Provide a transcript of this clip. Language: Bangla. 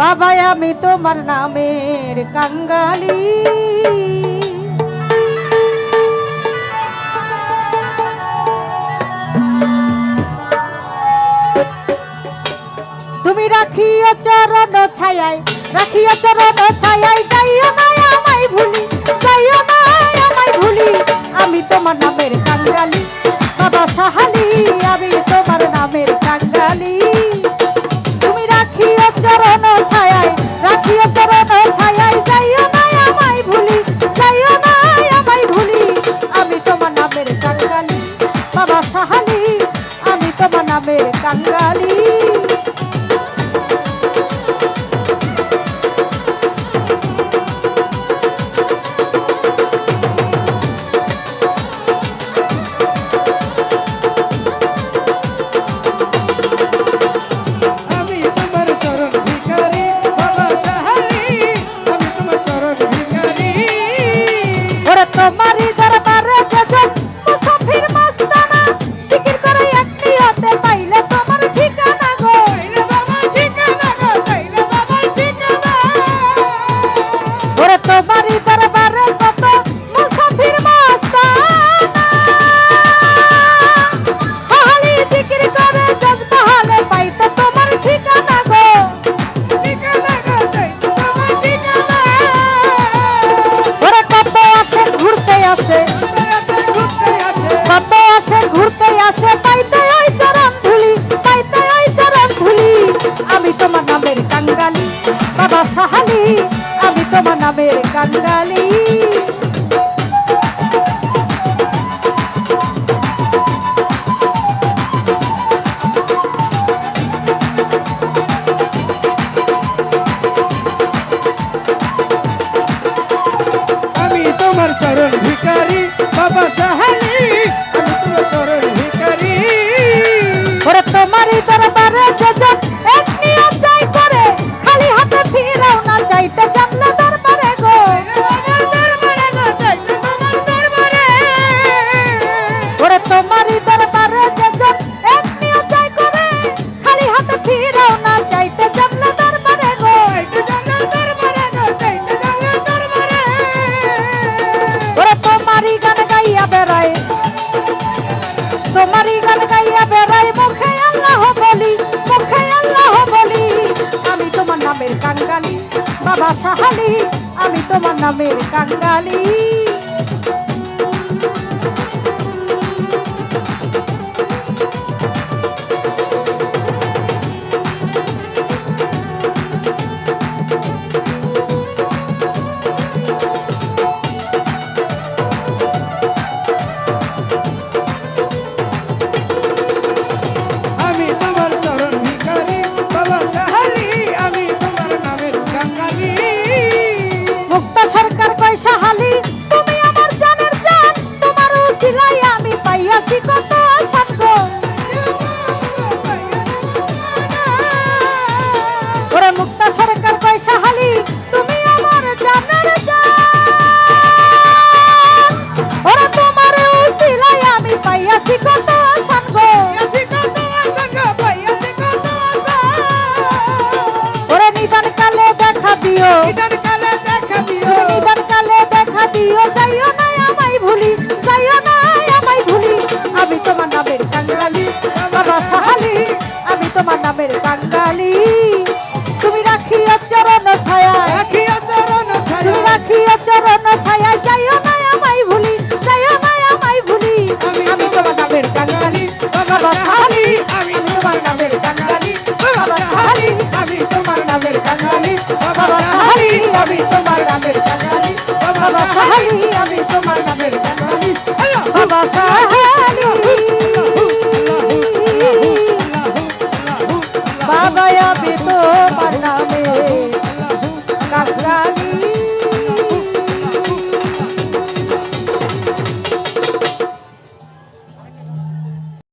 বাবা আমি তোমার নামের কাঙ্গালি। তুমি রাখিও চরণ ছায়াই রাখিও চরণ ছায়াই যাইও না আমায় ভুলি। তোমার নামের কাঙ্গালি। ওরে তোমারই দরবারে কত মুসাফির মাস্তানা। সাহালি জিকির করে জজবাহালে পাইতে তোমার ঠিকানা গো। ঠিকানা গো বাবা ঠিকানা। ওরে কত আসে, ঘুরতে আসে। কত আসে, ঘুরতে আসে, পাইতে ওই চরণ ধুলি, পাইতে ওই চরণ ধুলি। আমি তোমার নামের কাঙ্গালি, বাবা সাহালি। তোমার নামের কাঙ্গালি আমি তোমার চরণ ভিখারি বাবা সাহারি আমি তোমার চরণ ওরে তোমারই দরবারে যেজন আমি তোমার নামের কাঙ্গালি। তোমার নামের কাঙ্গালি তুমি রাখিও চরণ ছায়া। রাখিয়া চরণ ছায়া। তুমি রাখিও চরণ ছায়া। যাইও না আমায় ভুলি যাইও না আমায় ভুলি। আমি তোমার নামের কাঙ্গালি বাবা সাহালি আমি তোমার নামের কাঙ্গালি বাবা সাহালি আমি তোমার নামের কাঙ্গালি বাবা সাহালি আমি তোমার নামের কাঙ্গালি বাবা সাহালি আমি তোমার নামের কাঙ্গালি